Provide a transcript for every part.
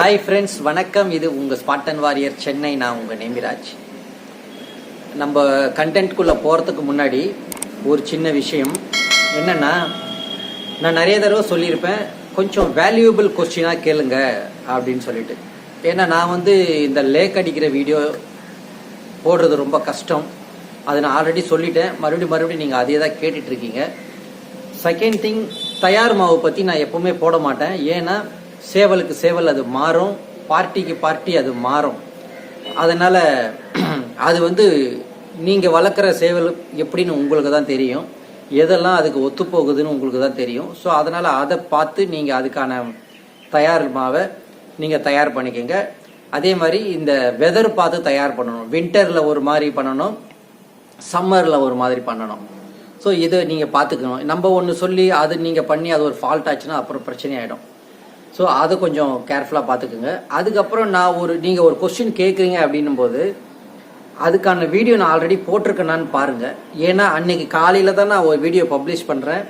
Hi friends வணக்கம். இது உங்கள் ஸ்பாட்டன் வாரியர் சென்னை. நான் உங்கள் நேமிராஜ். நம்ம கண்டென்ட்குள்ளே போகிறதுக்கு முன்னாடி ஒரு சின்ன விஷயம். என்னென்னா நான் நிறைய தடவை சொல்லியிருப்பேன் கொஞ்சம் வேல்யூபிள் கொஸ்டினாக கேளுங்க அப்படின்னு சொல்லிட்டு. ஏன்னா நான் வந்து இந்த லேக் அடிக்கிற வீடியோ போடுறது ரொம்ப கஷ்டம். அதை நான் ஆல்ரெடி சொல்லிட்டேன். மறுபடியும் மறுபடியும் நீங்கள் அதே தான் கேட்டுட்ருக்கீங்க செகண்ட் திங் தயார் மாவு பற்றி நான் எப்போவுமே போட மாட்டேன். ஏன்னா சேவலுக்கு சேவல் அது மாறும் பார்ட்டிக்கு பார்ட்டி அது மாறும். அதனால் அது வந்து நீங்கள் வளர்க்குற சேவல் எப்படின்னு உங்களுக்கு தான் தெரியும். எதெல்லாம் அதுக்கு ஒத்து போகுதுன்னு உங்களுக்கு தான் தெரியும். ஸோ அதனால் அதை பார்த்து நீங்கள் அதுக்கான தயார் மாவை நீங்கள் தயார் பண்ணிக்கோங்க. அதே மாதிரி இந்த வெதர் பார்த்து தயார் பண்ணணும். வின்டரில் ஒரு மாதிரி பண்ணணும். சம்மரில் ஒரு மாதிரி பண்ணணும். ஸோ இதை நீங்கள் பார்த்துக்கணும். நம்ம ஒன்று சொல்லி அது நீங்கள் பண்ணி அது ஒரு ஃபால்ட் ஆச்சுன்னா அப்புறம் பிரச்சனை ஆகிடும் ஸோ அதை கொஞ்சம் கேர்ஃபுல்லாக பார்த்துக்குங்க. அதுக்கப்புறம் நான் ஒரு நீங்கள் ஒரு கொஸ்டின் கேட்குறீங்க அப்படின்னும் போது அதுக்கான வீடியோ நான் ஆல்ரெடி போட்டிருக்கேனான்னு பாருங்கள் ஏன்னா அன்னைக்கு காலையில் தான் நான் ஒரு வீடியோ பப்ளிஷ் பண்ணுறேன்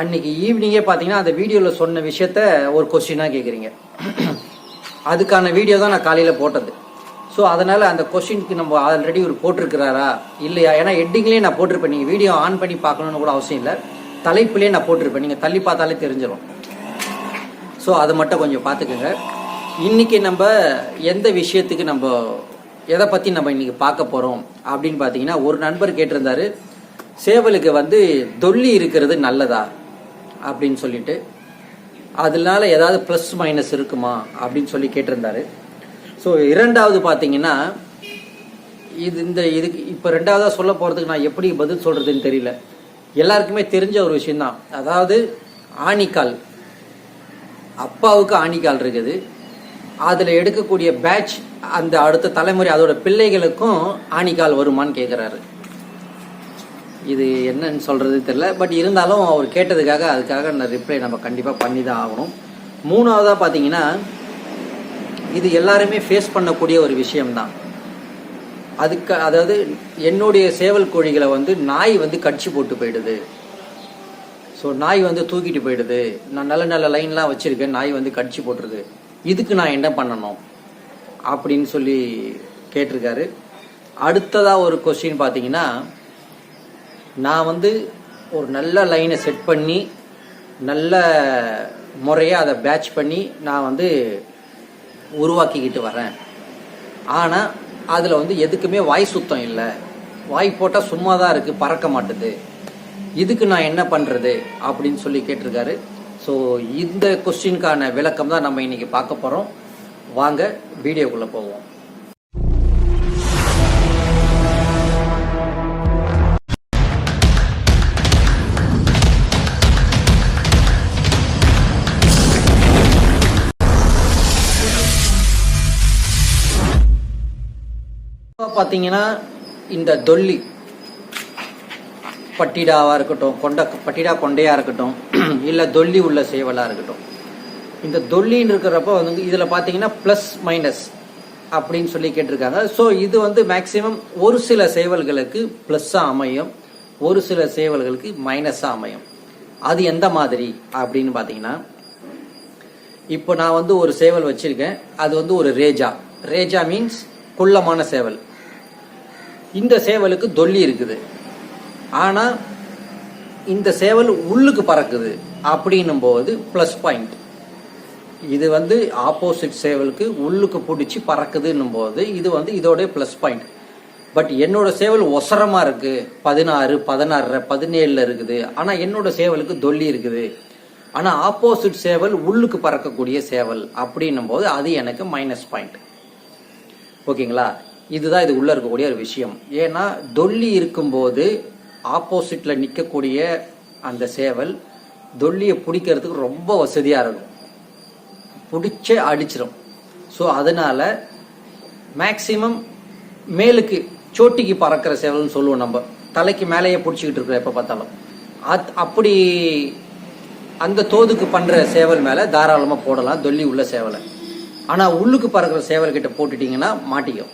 அன்னைக்கு ஈவினிங்கே பார்த்தீங்கன்னா அந்த வீடியோவில் சொன்ன விஷயத்த ஒரு கொஸ்டினாக கேட்குறீங்க. அதுக்கான வீடியோ தான் நான் காலையில் போட்டது. ஸோ அதனால் அந்த கொஸ்டினுக்கு நம்ம ஆல்ரெடி ஒரு போட்டிருக்கிறாரா? இல்லையா? ஏன்னா எட்டிங்லேயே நான் போட்டிருப்பேன். நீங்கள் வீடியோ ஆன் பண்ணி பார்க்கணுன்னு கூட அவசியம் இல்லை. தலைப்புலேயே நான் போட்டிருப்பேன். நீங்கள் தள்ளி பார்த்தாலே தெரிஞ்சிடும் ஸோ அதை மட்டும் கொஞ்சம் பார்த்துக்கோங்க. இன்னைக்கு நம்ம எந்த விஷயத்துக்கு நம்ம எதை பற்றி நம்ம இன்றைக்கி பார்க்க போகிறோம் அப்படின்னு பார்த்தீங்கன்னா ஒரு நண்பர் கேட்டிருந்தாரு சேவலுக்கு வந்து தொல்லி இருக்கிறது நல்லதா அப்படின்னு சொல்லிட்டு. அதனால ஏதாவது ப்ளஸ் மைனஸ் இருக்குமா அப்படின்னு சொல்லி கேட்டிருந்தாரு. ஸோ இரண்டாவது பார்த்தீங்கன்னா இது இந்த இதுக்கு இப்போ ரெண்டாவதாக சொல்ல போகிறதுக்கு நான் எப்படி பதில் சொல்கிறதுன்னு தெரியல. எல்லாருக்குமே தெரிஞ்ச ஒரு விஷயந்தான் அதாவது ஆணிக்கால். அப்பாவுக்கு ஆணிக்கால் இருக்குது. அதில் எடுக்கக்கூடிய பேட்ச் அந்த அடுத்த தலைமுறை அதோட பிள்ளைகளுக்கும் ஆணிக்கால் வருமான்னு கேட்குறாரு இது என்னன்னு சொல்கிறது தெரியல. பட் இருந்தாலும் அவர் கேட்டதுக்காக அதுக்காக அந்த ரிப்ளை நம்ம கண்டிப்பாக பண்ணி தான் ஆகணும். மூணாவதாக பார்த்தீங்கன்னா இது எல்லாருமே ஃபேஸ் பண்ணக்கூடிய ஒரு விஷயம்தான். அதுக்கு அதாவது என்னுடைய சேவல் கோழிகளை வந்து நாய் வந்து கடிச்சு போட்டு போயிடுது. ஸோ நாய் வந்து தூக்கிட்டு போயிடுது. நான் நல்ல நல்ல லைன்லாம் வச்சுருக்கேன். நாய் வந்து கடிச்சு போட்டுருது. இதுக்கு நான் என்ன பண்ணணும்? அப்படின்னு சொல்லி கேட்டிருக்காரு. அடுத்ததாக ஒரு கொஸ்டின் பார்த்தீங்கன்னா நான் வந்து ஒரு நல்ல லைனை செட் பண்ணி நல்ல முறையாக அதை பேட்ச் பண்ணி நான் வந்து உருவாக்கிக்கிட்டு வரேன். ஆனால் அதில் வந்து எதுக்குமே வாய் சுத்தம் இல்லை. வாய் போட்டால் சும்மா தான் இருக்குது பறக்க மாட்டுது. இதுக்கு நான் என்ன பண்ணுறது அப்படின்னு சொல்லி கேட்டிருக்காரு. ஸோ இந்த கொஸ்டினுக்கான விளக்கம் தான் நம்ம இன்னைக்கு பார்க்க போகிறோம் வாங்க வீடியோக்குள்ளே போவோம். பார்த்தீங்கன்னா இந்த தொல்லி பட்டிடாவாக இருக்கட்டும் கொண்ட பட்டிடா கொண்டையாக இருக்கட்டும் இல்லை தொல்லி உள்ள சேவலாக இருக்கட்டும். இந்த தொல்லின்னு இருக்கிறப்ப வந்து இதில் பார்த்தீங்கன்னா ப்ளஸ் மைனஸ் அப்படின்னு சொல்லி கேட்டிருக்காங்க. ஸோ இது வந்து மேக்சிமம் ஒரு சில சேவல்களுக்கு ப்ளஸ்ஸாக அமையும் ஒரு சில சேவல்களுக்கு மைனஸாக அமையும். அது எந்த மாதிரி அப்படின்னு பார்த்தீங்கன்னா இப்போ நான் வந்து ஒரு சேவல் வச்சுருக்கேன். அது வந்து ஒரு ரேஜா. ரேஜா மீன்ஸ் குள்ளமான சேவல். இந்த சேவலுக்கு தொல்லி இருக்குது. ஆனால் இந்த சேவல் உள்ளுக்கு பறக்குது அப்படின்னும் போது ப்ளஸ் பாயிண்ட் இது வந்து ஆப்போசிட் சேவலுக்கு உள்ளுக்கு பிடிச்சி பறக்குதுன்னும் போது இது வந்து இதோடைய ப்ளஸ் பாயிண்ட் பட் என்னோட சேவல் ஒசரமாக இருக்குது பதினாறு பதினாறு பதினேழில் இருக்குது. ஆனால் என்னோட சேவலுக்கு தொல்லி இருக்குது. ஆனால் ஆப்போசிட் சேவல் உள்ளுக்கு பறக்கக்கூடிய சேவல் அப்படின்னும் போது அது எனக்கு மைனஸ் பாயிண்ட் ஓகேங்களா இதுதான் இது உள்ளே இருக்கக்கூடிய ஒரு விஷயம். ஏன்னா தொல்லி இருக்கும்போது ஆப்போசிட்டில் நிற்கக்கூடிய அந்த சேவல் தொல்லியை பிடிக்கிறதுக்கு ரொம்ப வசதியாக இருக்கும். பிடிச்சே அடிச்சிடும் ஸோ அதனால மேக்சிமம் மேலுக்கு சோட்டிக்கு பறக்கிற சேவல்னு சொல்லுவோம் நம்ம. தலைக்கு மேலேயே பிடிச்சிக்கிட்டு இருக்கிற எப்போ பார்த்தாலும். அத் அப்படி அந்த தோதுக்கு பண்ணுற சேவல் மேலே தாராளமாக போடலாம். தொல்லி உள்ள சேவலை. ஆனால் உள்ளுக்கு பறக்கிற சேவல் போட்டுட்டிங்கன்னா மாட்டிக்கும்.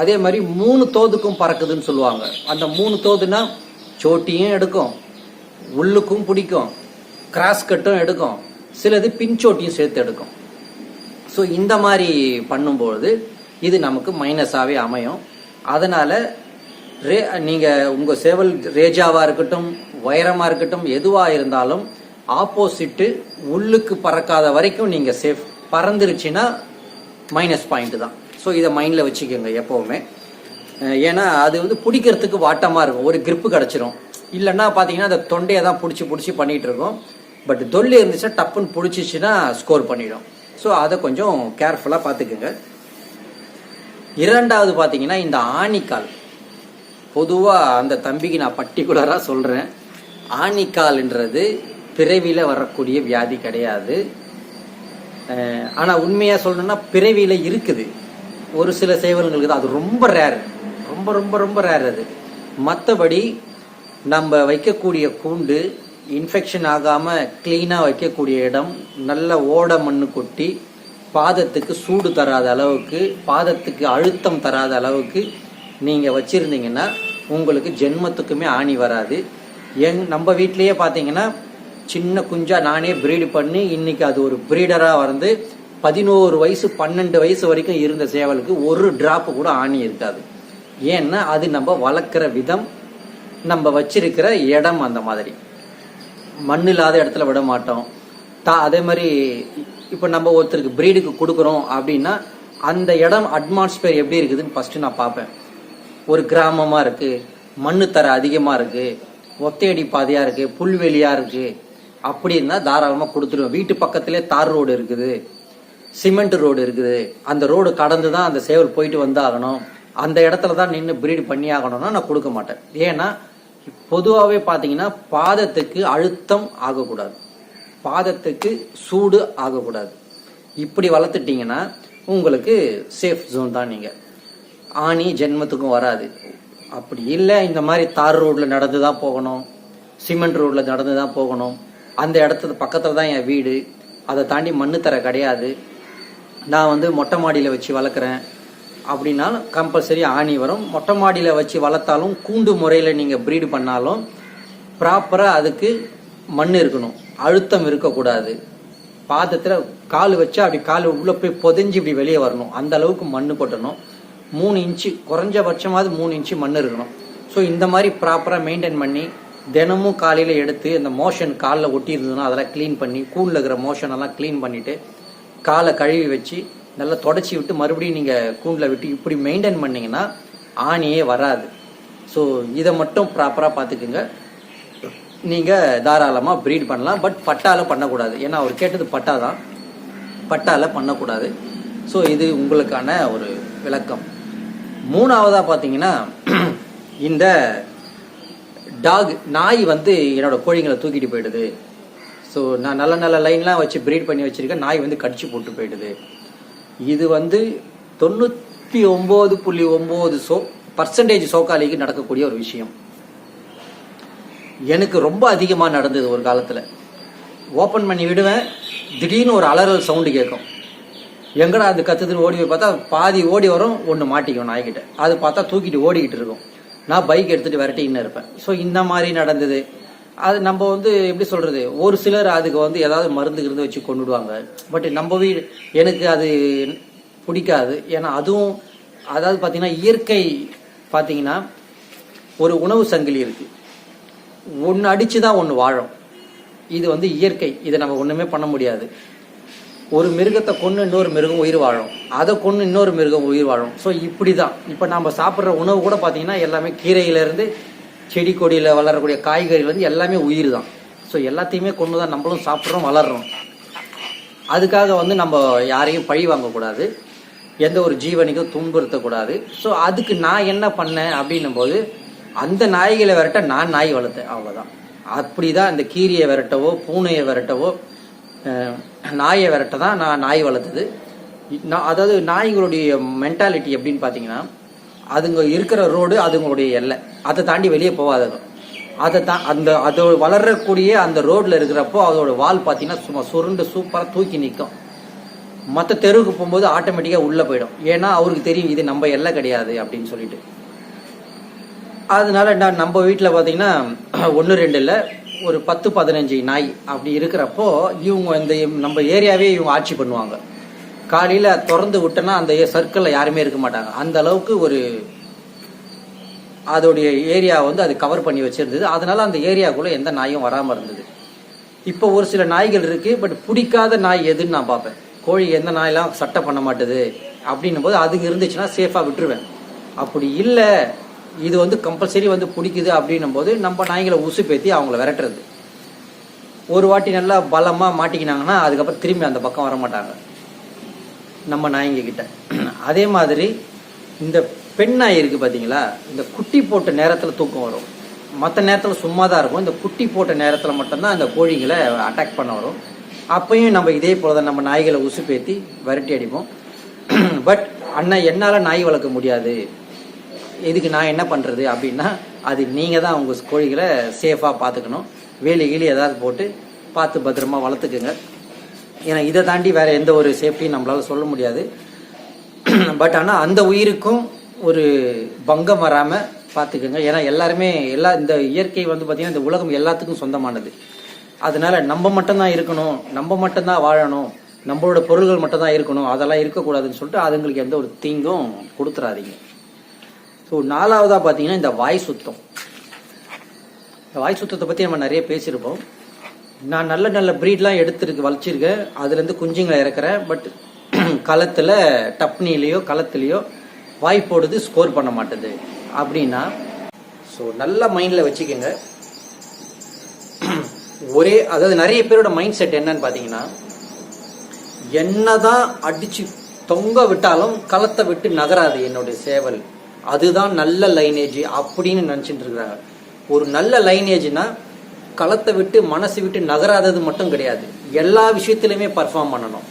அதே மாதிரி மூணு தோதுக்கும் பறக்குதுன்னு சொல்லுவாங்க. அந்த மூணு தோதுன்னா சோட்டியும் எடுக்கும். உள்ளுக்கும் பிடிக்கும். கிராஸ் கட்டும் எடுக்கும். சிலது பின்சோட்டியும் சேர்த்து எடுக்கும். ஸோ இந்த மாதிரி பண்ணும்பொழுது இது நமக்கு மைனஸாகவே அமையும். அதனால் ரே நீங்கள் உங்கள் சேவல் ரேஜாவாக இருக்கட்டும் வைரமாக இருக்கட்டும் எதுவாக இருந்தாலும் ஆப்போசிட்டு உள்ளுக்கு பறக்காத வரைக்கும் நீங்கள் சேஃப் பறந்துருச்சுன்னா மைனஸ் பாயிண்ட் தான். ஸோ இதை மைண்டில் வச்சுக்கோங்க எப்போவுமே. ஏன்னா அது வந்து பிடிக்கிறதுக்கு வாட்டமாக இருக்கும். ஒரு கிரிப்பு கிடச்சிரும். இல்லைன்னா பார்த்தீங்கன்னா அந்த தொண்டையை தான் பிடிச்சி பிடிச்சி பண்ணிகிட்டு இருக்கும். பட் தொல்லி இருந்துச்சுன்னா டப்புன்னு பிடிச்சிச்சின்னா ஸ்கோர் பண்ணிடும். ஸோ அதை கொஞ்சம் கேர்ஃபுல்லாக பார்த்துக்குங்க இரண்டாவது பார்த்தீங்கன்னா இந்த ஆணிக்கால். பொதுவாக அந்த தம்பிக்கு நான் பர்டிகுலராக சொல்கிறேன் ஆணிக்கால்ன்றது பிறவியில் வரக்கூடிய வியாதி கிடையாது. ஆனால் உண்மையாக சொல்லணும்னா பிறவியில் இருக்குது. ஒரு சில சேவல்களுக்கு தான் அது ரொம்ப ரேர் ரொம்ப ரொம்ப ரொம்ப ரேர் அது. மற்றபடி நம்ம வைக்கக்கூடிய கூண்டு இன்ஃபெக்ஷன் ஆகாமல் க்ளீனாக வைக்கக்கூடிய இடம் நல்ல ஓட மண்ணு கொட்டி பாதத்துக்கு சூடு தராத அளவுக்கு பாதத்துக்கு அழுத்தம் தராத அளவுக்கு நீங்கள் வச்சுருந்தீங்கன்னா உங்களுக்கு ஜென்மத்துக்குமே ஆணி வராது. எங் நம்ம வீட்லேயே பார்த்தீங்கன்னா சின்ன குஞ்சா நானே ப்ரீடு பண்ணி இன்னைக்கு அது ஒரு ப்ரீடராக வந்து பதினோரு வயசு பன்னெண்டு வயசு வரைக்கும் இருந்த சேவலுக்கு ஒரு ட்ராப்பு கூட ஆணி இருக்காது. ஏன்னா அது நம்ம வளர்க்குற விதம் நம்ம வச்சிருக்கிற இடம் அந்த மாதிரி. மண் இல்லாத இடத்துல விட மாட்டோம். தா அதே மாதிரி இப்போ நம்ம ஒருத்தருக்கு ப்ரீடுக்கு கொடுக்குறோம் அப்படின்னா அந்த இடம் அட்மாஸ்பியர் எப்படி இருக்குதுன்னு ஃபஸ்ட்டு நான் பார்ப்பேன். ஒரு கிராமமாக இருக்குது மண்ணு தர அதிகமாக இருக்குது ஒத்தையடி பாதையாக இருக்குது புல்வெளியாக இருக்குது அப்படி இருந்தால் தாராளமாக கொடுத்துருவேன் வீட்டு பக்கத்துலேயே தார் ரோடு இருக்குது சிமெண்ட் ரோடு இருக்குது. அந்த ரோடு கடந்து தான் அந்த சேவல் போயிட்டு வந்தாகணும். அந்த இடத்துல தான் நின்று பிரீடு பண்ணி ஆகணும்னா நான் கொடுக்க மாட்டேன். ஏன்னா பொதுவாகவே பார்த்தீங்கன்னா பாதத்துக்கு அழுத்தம் ஆகக்கூடாது. பாதத்துக்கு சூடு ஆகக்கூடாது. இப்படி வளர்த்துட்டிங்கன்னா உங்களுக்கு சேஃப் ஜோன் தான் நீங்கள் ஆணி ஜென்மத்துக்கும் வராது. அப்படி இல்லை இந்த மாதிரி தார் ரோட்டில் நடந்து தான் போகணும். சிமெண்ட் ரோட்டில் நடந்து தான் போகணும். அந்த இடத்துக்கு பக்கத்தில் தான் என் வீடு. அதை தாண்டி மண்ணு தர கிடையாது. நான் வந்து மொட்டை மாடியில் வச்சு வளர்க்குறேன். அப்படின்னா கம்பல்சரி ஆணி வரும். மொட்டை மாடியில் வச்சு வளர்த்தாலும் கூண்டு முறையில் நீங்கள் ப்ரீடு பண்ணாலும் ப்ராப்பராக அதுக்கு மண் இருக்கணும். அழுத்தம் இருக்கக்கூடாது. பாதத்தில் கால் வச்சா அப்படி கால் உள்ளே போய் புதைஞ்சு இப்படி வெளியே வரணும். அந்த அளவுக்கு மண் கொட்டணும். மூணு இன்ச்சு குறைஞ்சபட்சமாவது மூணு இன்ச்சு மண் இருக்கணும். ஸோ இந்த மாதிரி ப்ராப்பராக மெயின்டைன் பண்ணி தினமும் காலையில் எடுத்து இந்த மோஷன் காலில் ஒட்டி இருந்ததுன்னா அதெல்லாம் க்ளீன் பண்ணி கூண்டில் இருக்கிற மோஷன் எல்லாம் க்ளீன் பண்ணிவிட்டு காலை கழுவி வச்சு நல்லா தொடச்சி விட்டு மறுபடியும் நீங்கள் கூண்டில் விட்டு இப்படி மெயின்டைன் பண்ணிங்கன்னா ஆணியே வராது. ஸோ இதை மட்டும் ப்ராப்பராக பார்த்துக்குங்க. நீங்கள் தாராளமாக ப்ரீட் பண்ணலாம். பட் பட்டால பண்ணக்கூடாது. ஏன்னா அவர் கேட்டது பட்டா தான். பட்டாவில் பண்ணக்கூடாது. ஸோ இது உங்களுக்கான ஒரு விளக்கம். மூணாவதாக பார்த்தீங்கன்னா இந்த டாக் நாய் வந்து என்னோட கோழிங்களை தூக்கிட்டு போயிடுது. ஸோ நான் நல்ல நல்ல லைன்லாம் வச்சு ப்ரீட் பண்ணி வச்சுருக்கேன். நாய் வந்து கடிச்சு போட்டு போயிடுது. இது வந்து தொண்ணூற்றி ஒம்பது புள்ளி ஒம்பது சோ பர்சன்டேஜ் சோக்காலிக்கு நடக்கக்கூடிய ஒரு விஷயம். எனக்கு ரொம்ப அதிகமாக நடந்தது ஒரு காலத்தில். ஓப்பன் பண்ணி விடுவேன் திடீர்னு ஒரு அலறல் சவுண்டு கேட்கும். எங்கடா அது கத்துதுன்னு ஓடி போய் பார்த்தா பாதி ஓடி வரும் ஒன்று மாட்டிக்கும் நாய்கிட்ட. அது பார்த்தா தூக்கிட்டு ஓடிக்கிட்டு இருக்கும். நான் பைக் எடுத்துகிட்டு விரட்டின்னு இருப்பேன். ஸோ இந்த மாதிரி நடந்தது. அது நம்ம வந்து எப்படி சொல்கிறது ஒரு சிலர் அதுக்கு வந்து ஏதாவது மருந்து இருந்து வச்சு கொண்டுடுவாங்க. பட் நம்ம வீடு எனக்கு அது பிடிக்காது. ஏன்னா அதுவும் அதாவது பார்த்தீங்கன்னா இயற்கை பார்த்தீங்கன்னா ஒரு உணவு சங்கிலி இருக்குது ஒன்று அடித்து தான் ஒன்று வாழும். இது வந்து இயற்கை. இதை நம்ம ஒன்றுமே பண்ண முடியாது. ஒரு மிருகத்தை கொன்று இன்னொரு மிருகம் உயிர் வாழும். அதை கொன்று இன்னொரு மிருகம் உயிர் வாழும். ஸோ இப்படி தான் இப்போ நம்ம சாப்பிட்ற உணவு கூட பார்த்தீங்கன்னா எல்லாமே கீரையிலேருந்து செடி கொடியில் வளரக்கூடிய காய்கறிலேருந்து எல்லாமே உயிர் தான் ஸோ எல்லாத்தையுமே கொண்டு தான் நம்மளும் சாப்பிட்றோம் வளர்றோம். அதுக்காக வந்து நம்ம யாரையும் பழி வாங்கக்கூடாது. எந்த ஒரு ஜீவனுக்கும் துன்புறுத்தக்கூடாது. ஸோ அதுக்கு நான் என்ன பண்ணேன் அப்படின்னும் போது அந்த நாய்களை விரட்ட நான் நாய் வளர்த்தேன் அவ்வளோதான் அப்படி தான் இந்த கீரியை விரட்டவோ பூனையை விரட்டவோ நாயை விரட்ட தான் நான் நாய் வளர்த்தது. நான் அதாவது நாய்களுடைய மென்டாலிட்டி எப்படின்னு பார்த்தீங்கன்னா அதுங்க இருக்கிற ரோடு அதுங்களுடைய எல்லை. அதை தாண்டி வெளியே போகாதுங்க அதை தான் அந்த அது வளரக்கூடிய அந்த ரோட்டில் இருக்கிறப்போ அதோட வால் பார்த்தீங்கன்னா சும்மா சுருண்டு சூப்பராக தூக்கி நிற்கும் மற்ற தெருவுக்கு போகும்போது ஆட்டோமேட்டிக்காக உள்ளே போயிடும். ஏன்னா அவருக்கு தெரியும் இது நம்ம எல்லை கிடையாது அப்படின்னு சொல்லிட்டு. அதனால நான் நம்ம வீட்டில் பார்த்தீங்கன்னா ஒன்று ரெண்டு இல்லை ஒரு பத்து பதினஞ்சு நாய் அப்படி இருக்கிறப்போ இவங்க இந்த நம்ம ஏரியாவே இவங்க ஆட்சி பண்ணுவாங்க. காலையில் திறந்து விட்டோன்னா அந்த சர்க்கிளில் யாருமே இருக்க மாட்டாங்க. அந்த அளவுக்கு ஒரு அதோடைய ஏரியா வந்து அது கவர் பண்ணி வச்சிருந்தது. அதனால் அந்த ஏரியாக்குள்ளே எந்த நாயும் வராமல் இருந்தது. இப்போ ஒரு சில நாய்கள் இருக்குது பட் பிடிக்காத நாய் எதுன்னு நான் பார்ப்பேன். கோழி எந்த நாயெல்லாம் சட்டை பண்ண மாட்டுது அப்படின்னும் போது அது இருந்துச்சுன்னா சேஃபாக விட்டுருவேன். அப்படி இல்லை இது வந்து கம்பல்சரி வந்து பிடிக்குது அப்படின்னும் போது நம்ம நாய்களை உசு பேத்தி அவங்கள விரட்டுறது. ஒரு வாட்டி நல்லா பலமாக மாட்டிக்கினாங்கன்னா அதுக்கப்புறம் திரும்பி அந்த பக்கம் வர மாட்டாங்க நம்ம நாய்ங்க கிட்ட அதே மாதிரி இந்த பெண் நாய் இருக்குது பார்த்தீங்களா இந்த குட்டி போட்ட நேரத்தில் தூக்கம் வரும். மற்ற நேரத்தில் சும்மா தான் இருக்கும். இந்த குட்டி போட்ட நேரத்தில் மட்டும்தான் அந்த கோழிகளை அட்டாக் பண்ண வரும். அப்பையும் நம்ம இதே போல தான் நம்ம நாய்களை உசுப்பேத்தி விரட்டி அடிப்போம். பட் அண்ணா என்னால் நாய் வளர்க்க முடியாது. இதுக்கு நான் என்ன பண்ணுறது அப்படின்னா அது நீங்கள் தான் உங்கள் கோழிகளை சேஃபாக பார்த்துக்கணும் வேலி கீழி ஏதாவது போட்டு பார்த்து பத்திரமா வளர்த்துக்குங்க. ஏன்னா இதை தாண்டி வேற எந்த ஒரு சேஃப்டியும் நம்மளால சொல்ல முடியாது. பட் ஆனால் அந்த உயிருக்கும் ஒரு பங்கம் வராமல் பார்த்துக்கோங்க. ஏன்னா எல்லாருமே எல்லா இந்த இயற்கை வந்து பார்த்தீங்கன்னா இந்த உலகம் எல்லாத்துக்கும் சொந்தமானது. அதனால நம்ம மட்டும்தான் இருக்கணும். நம்ம மட்டும்தான் வாழணும். நம்மளோட பொருள்கள் மட்டும்தான் இருக்கணும். அதெல்லாம் இருக்கக்கூடாதுன்னு சொல்லிட்டு அதுங்களுக்கு எந்த ஒரு தீங்கும் கொடுத்துறாதீங்க. ஸோ நாலாவதாக பார்த்தீங்கன்னா இந்த வாய் சுத்தம். இந்த வாய் சுத்தத்தை பற்றி நம்ம நிறைய பேசியிருப்போம். நான் நல்ல நல்ல ப்ரீட்லாம் எடுத்துருக்கு வளர்ச்சிருக்கேன் அதுலேருந்து குஞ்சுங்களை இறக்குறேன். பட் களத்தில் டப்னிலேயோ களத்துலேயோ வாய் போடுது ஸ்கோர் பண்ண மாட்டுது. அப்படின்னா ஸோ நல்ல மைண்டில் வச்சுக்கோங்க. ஒரே அதாவது நிறைய பேரோட மைண்ட் செட் என்னன்னு பார்த்தீங்கன்னா என்னதான் அடிச்சு தொங்க விட்டாலும் களத்தை விட்டு நகராது என்னுடைய சேவல். அதுதான் நல்ல லைனேஜ் அப்படின்னு நினச்சிட்டு இருக்கிறாங்க. ஒரு நல்ல லைனேஜ்னா களத்தை விட்டு மனசு விட்டு நகராதது மட்டும் கிடையாது. எல்லா விஷயத்துலையுமே பர்ஃபார்ம் பண்ணணும்.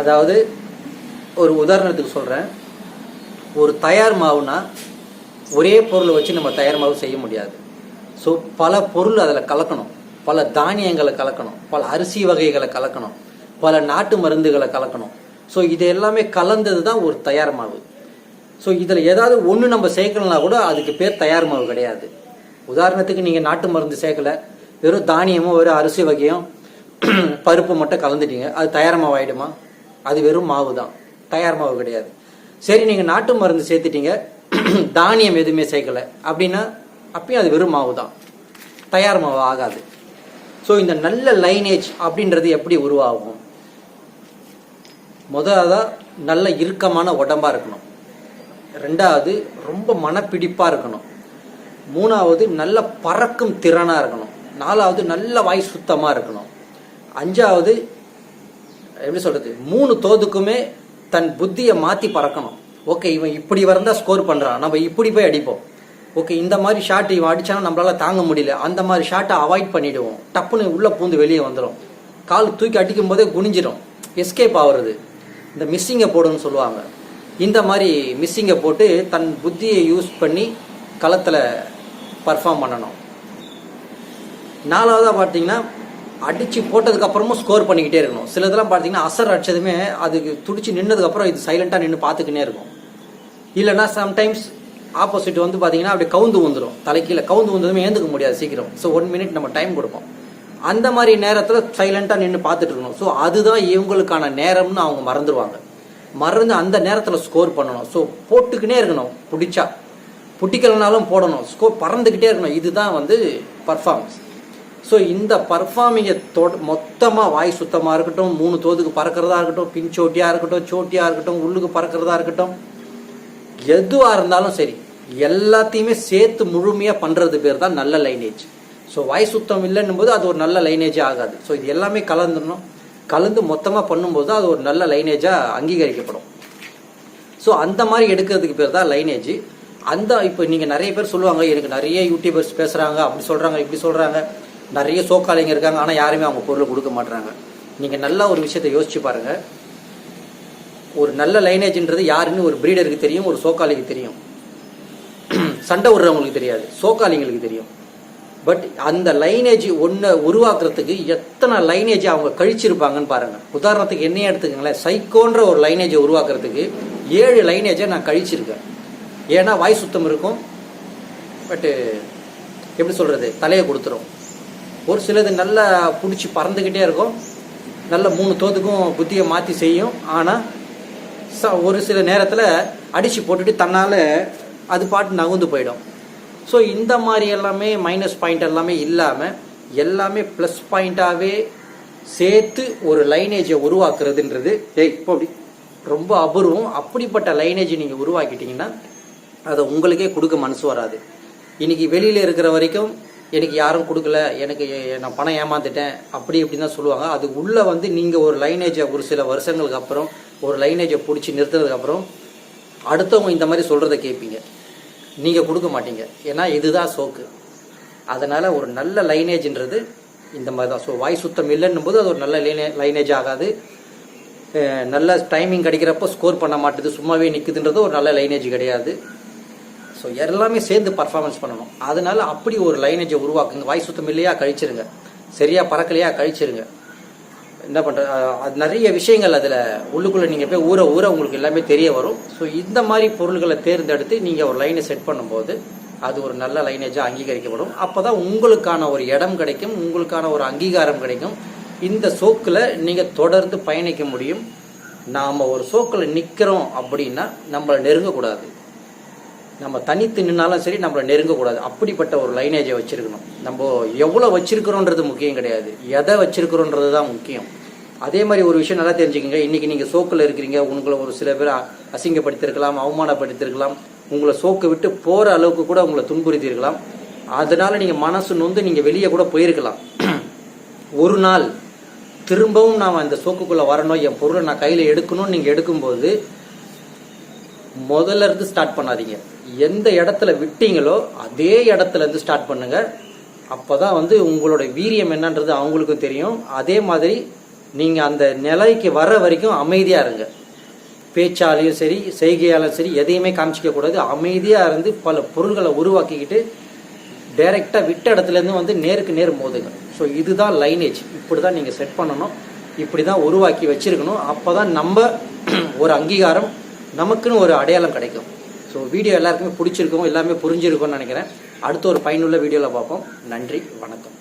அதாவது ஒரு உதாரணத்துக்கு சொல்கிறேன் ஒரு தயார் மாவுனா ஒரே பொருளை வச்சு நம்ம தயார் மாவு செய்ய முடியாது. ஸோ பல பொருள் அதில் கலக்கணும். பல தானியங்களை கலக்கணும். பல அரிசி வகைகளை கலக்கணும். பல நாட்டு மருந்துகளை கலக்கணும். ஸோ இது எல்லாமே கலந்தது தான் ஒரு தயார் மாவு. ஸோ இதில் ஏதாவது ஒன்று நம்ம சேர்க்கணும்னா கூட அதுக்கு பேர் தயார் மாவு கிடையாது. உதாரணத்துக்கு நீங்கள் நாட்டு மருந்து சேர்க்கல. வெறும் தானியமும் வெறும் அரிசி வகையும் பருப்பு மட்டும் கலந்துட்டீங்க. அது தயார் மாவு அது வெறும் மாவு தான் தயார் மாவு கிடையாது. சரி நீங்கள் நாட்டு மருந்து சேர்த்துட்டீங்க. தானியம் எதுவுமே சேர்க்கல. அப்படின்னா அப்பயும் அது வெறும் மாவு தான் தயார் மாவு ஆகாது. ஸோ இந்த நல்ல லைனேஜ் அப்படின்றது எப்படி உருவாகும்? முதலாவது நல்ல இறுக்கமான உடம்பா இருக்கணும். ரெண்டாவது ரொம்ப மனப்பிடிப்பாக இருக்கணும். மூணாவது நல்ல பறக்கும் திறனாக இருக்கணும். நாலாவது நல்ல வாய் சுத்தமாக இருக்கணும். அஞ்சாவது எப்படி சொல்கிறது மூணு தோதுக்குமே தன் புத்தியை மாற்றி பறக்கணும். ஓகே இவன் இப்படி வரந்தால் ஸ்கோர் பண்ணுறான் நம்ம இப்படி போய் அடிப்போம். ஓகே இந்த மாதிரி ஷாட் இவன் அடிச்சானா நம்மளால் தாங்க முடியல. அந்த மாதிரி ஷாட்டை அவாய்ட் பண்ணிவிடுவோம் டப்புன்னு உள்ளே பூந்து வெளியே வந்துடும் கால் தூக்கி அடிக்கும் போதே குனிஞ்சிடும் எஸ்கேப் ஆகுறது இந்த மிஸ்ஸிங்கை போடுன்னு சொல்லுவாங்க. இந்த மாதிரி மிஸ்ஸிங்கை போட்டு தன் புத்தியை யூஸ் பண்ணி களத்தில் பர்ஃபார்ம் பண்ணணும். நாலாவதாக பார்த்தீங்கன்னா அடித்து போட்டதுக்கப்புறமும் ஸ்கோர் பண்ணிக்கிட்டே இருக்கணும். சில இதெல்லாம் பார்த்தீங்கன்னா அசர் அடித்ததுமே அதுக்கு துடிச்சு நின்னதுக்கப்புறம் இது சைலண்ட்டாக நின்று பார்த்துக்கினே இருக்கும். இல்லைன்னா சம்டைம்ஸ் ஆப்போசிட் வந்து பார்த்தீங்கன்னா அப்படியே கவுந்து வந்துடும் தலைக்கீழ கவுந்து வந்ததுமே ஏந்துக்க முடியாது சீக்கிரம். ஸோ ஒன் மினிட் நம்ம டைம் கொடுப்போம். அந்த மாதிரி நேரத்தில் சைலண்ட்டாக நின்று பார்த்துட்டு இருக்கணும். ஸோ அதுதான் இவங்களுக்கான நேரம்னு அவங்க மறந்துடுவாங்க மறந்து அந்த நேரத்தில் ஸ்கோர் பண்ணணும். ஸோ போட்டுக்கினே இருக்கணும். பிடிச்சா. பிடிக்கலனாலும் போடணும். ஸ்கோ பறந்துக்கிட்டே இருக்கணும். இதுதான் வந்து பர்ஃபார்மன்ஸ் ஸோ இந்த பர்ஃபார்மிங்கை தொ மொத்தமாக வாய் சுத்தமாக இருக்கட்டும் மூணு தோதுக்கு பறக்கிறதா இருக்கட்டும் பின்சோட்டியாக இருக்கட்டும் சோட்டியாக இருக்கட்டும் உள்ளுக்கு பறக்கிறதா இருக்கட்டும் எதுவாக இருந்தாலும் சரி எல்லாத்தையுமே சேர்த்து முழுமையாக பண்ணுறது பேர் தான் நல்ல லைனேஜ் ஸோ வாய் சுத்தம் இல்லைன்னும் போது அது ஒரு நல்ல லைனேஜே ஆகாது. ஸோ இது எல்லாமே கலந்துடணும். கலந்து மொத்தமாக பண்ணும்போது அது ஒரு நல்ல லைனேஜாக அங்கீகரிக்கப்படும். ஸோ அந்த மாதிரி எடுக்கிறதுக்கு பேர் தான் லைனேஜ் அந்த இப்போ நீங்கள் நிறைய பேர் சொல்லுவாங்க எனக்கு நிறைய யூடியூபர்ஸ் பேசுகிறாங்க அப்படி சொல்கிறாங்க இப்படி சொல்கிறாங்க நிறைய சோக்காளிங்க இருக்காங்க ஆனால் யாருமே அவங்க பொருளை கொடுக்க மாட்டுறாங்க நீங்கள் நல்லா ஒரு விஷயத்தை யோசிச்சு பாருங்கள் ஒரு நல்ல லைனேஜ்ன்றது யாருன்னு ஒரு பிரீடருக்கு தெரியும் ஒரு சோக்காளிக்கு தெரியும். சண்டை விடுறவங்களுக்கு தெரியாது சோக்காளிங்களுக்கு தெரியும். பட் அந்த லைனேஜ் ஒன்றை உருவாக்குறதுக்கு எத்தனை லைனேஜ் அவங்க கழிச்சிருப்பாங்கன்னு பாருங்கள் உதாரணத்துக்கு என்னையே எடுத்துக்கங்களேன் சைக்கோன்ற ஒரு லைனேஜை உருவாக்குறதுக்கு ஏழு லைனேஜை நான் கழிச்சிருக்கேன். ஏன்னா வாய் சுத்தம் இருக்கும். பட்டு எப்படி சொல்கிறது தலையை கொடுத்துரும். ஒரு சிலது நல்லா பிடிச்சி பறந்துக்கிட்டே இருக்கும். நல்ல மூணு தோத்துக்கும் புத்தியை மாற்றி செய்யும். ஆனால் ச ஒரு சில நேரத்தில் அடித்து போட்டுட்டு தன்னால் அது பாட்டு நகுந்து போயிடும். ஸோ இந்த மாதிரி எல்லாமே மைனஸ் பாயிண்ட் எல்லாமே இல்லாமல் எல்லாமே ப்ளஸ் பாயிண்ட்டாகவே சேர்த்து ஒரு லைனேஜை உருவாக்குறதுன்றது ஏய் இப்போ அப்படி ரொம்ப அபூர்வம். அப்படிப்பட்ட லைனேஜை நீங்கள் உருவாக்கிட்டீங்கன்னா அதை உங்களுக்கே கொடுக்க மனசு வராது. இன்றைக்கி வெளியில் இருக்கிற வரைக்கும் எனக்கு யாரும் கொடுக்கல எனக்கு நான் பணம் ஏமாந்துட்டேன் அப்படி இப்படி தான் சொல்லுவாங்க. அது உள்ளே வந்து நீங்கள் ஒரு லைனேஜை ஒரு சில வருஷங்களுக்கு அப்புறம் ஒரு லைனேஜை பிடிச்சி நிறுத்துறதுக்கப்புறம் அடுத்தவங்க இந்த மாதிரி சொல்கிறத கேட்பீங்க. நீங்கள் கொடுக்க மாட்டீங்க. ஏன்னா இதுதான் சோக்கு. அதனால் ஒரு நல்ல லைனேஜ்ன்றது இந்த மாதிரி தான். ஸோ வாய் சுத்தம் இல்லைன்னும் போது அது ஒரு நல்ல லைனே லைனேஜ் ஆகாது. நல்ல டைமிங் கிடைக்கிறப்போ ஸ்கோர் பண்ண மாட்டேது. சும்மாவே நிற்குதுன்றது ஒரு நல்ல லைனேஜ் கிடையாது. ஸோ எல்லாமே சேர்ந்து பர்ஃபார்மன்ஸ் பண்ணணும். அதனால அப்படி ஒரு லைனேஜை உருவாக்குங்க வாய் சுத்தம் இல்லையா கழிச்சிருங்க. சரியாக பறக்கலையா கழிச்சிருங்க. என்ன பண்ணுறது அது நிறைய விஷயங்கள் அதில் உள்ளுக்குள்ளே நீங்கள் போய் ஊற ஊற உங்களுக்கு எல்லாமே தெரிய வரும். ஸோ இந்த மாதிரி பொருள்களை தேர்ந்தெடுத்து நீங்கள் ஒரு லைனை செட் பண்ணும்போது அது ஒரு நல்ல லைனேஜாக அங்கீகரிக்கப்படும். அப்போ தான் உங்களுக்கான ஒரு இடம் கிடைக்கும் உங்களுக்கான ஒரு அங்கீகாரம் கிடைக்கும். இந்த சோக்கில் நீங்கள் தொடர்ந்து பயணிக்க முடியும். நாம் ஒரு சோக்கில் நிற்கிறோம் அப்படின்னா நம்மளை நெருங்கக்கூடாது. நம்ம தனித்து நின்னாலும் சரி நம்மளை நெருங்கக்கூடாது. அப்படிப்பட்ட ஒரு லைனேஜை வச்சுருக்கணும். நம்ம எவ்வளோ வச்சுருக்கிறோன்றது முக்கியம் கிடையாது. எதை வச்சுருக்கிறோன்றது தான் முக்கியம். அதே மாதிரி ஒரு விஷயம் நல்லா தெரிஞ்சுக்கோங்க. இன்னைக்கு நீங்கள் சோக்கில் இருக்கிறீங்க. உங்களை ஒரு சில பேர் அசிங்கப்படுத்தியிருக்கலாம் அவமானப்படுத்தியிருக்கலாம் உங்களை சோக்கை விட்டு போகிற அளவுக்கு கூட உங்களை துன்புறுத்தியிருக்கலாம். அதனால் நீங்கள் மனசு நொந்து நீங்கள் வெளியே கூட போயிருக்கலாம். ஒரு நாள் திரும்பவும் நாம் அந்த சோக்குக்குள்ளே வரணும். என் பொருளை நான் கையில் எடுக்கணும்னு நீங்கள் எடுக்கும்போது முதல்ல இருந்து ஸ்டார்ட் பண்ணாதீங்க. எந்த இடத்துல விட்டீங்களோ அதே இடத்துல இருந்து ஸ்டார்ட் பண்ணுங்க. அப்பதான் வந்து உங்களோட வீரியம் என்னன்றது அவங்களுக்கும் தெரியும். அதே மாதிரி நீங்கள் அந்த நிலைக்கு வர வரைக்கும் அமைதியாக இருங்க. பேச்சாலையும் சரி செய்கையாலும் சரி எதையுமே காமிச்சிக்கக்கூடாது அமைதியாக இருந்து பல பொருள்களை உருவாக்கிக்கிட்டு டைரெக்டாக விட்ட இடத்துலேருந்து வந்து நேருக்கு நேர் மோதுங்க. ஸோ இதுதான் லைனேஜ் இப்படி தான் நீங்கள் செட் பண்ணணும். இப்படி தான் உருவாக்கி வச்சிருக்கணும். அப்போ தான் நம்ம ஒரு அங்கீகாரம் நமக்குன்னு ஒரு அடையாளம் கிடைக்கும். ஸோ வீடியோ எல்லாருக்குமே பிடிச்சிருக்கும் எல்லாமே புரிஞ்சிருக்கும்னு நினைக்கிறேன். அடுத்த ஒரு பயனுள்ள வீடியோவில் பார்ப்போம். நன்றி வணக்கம்.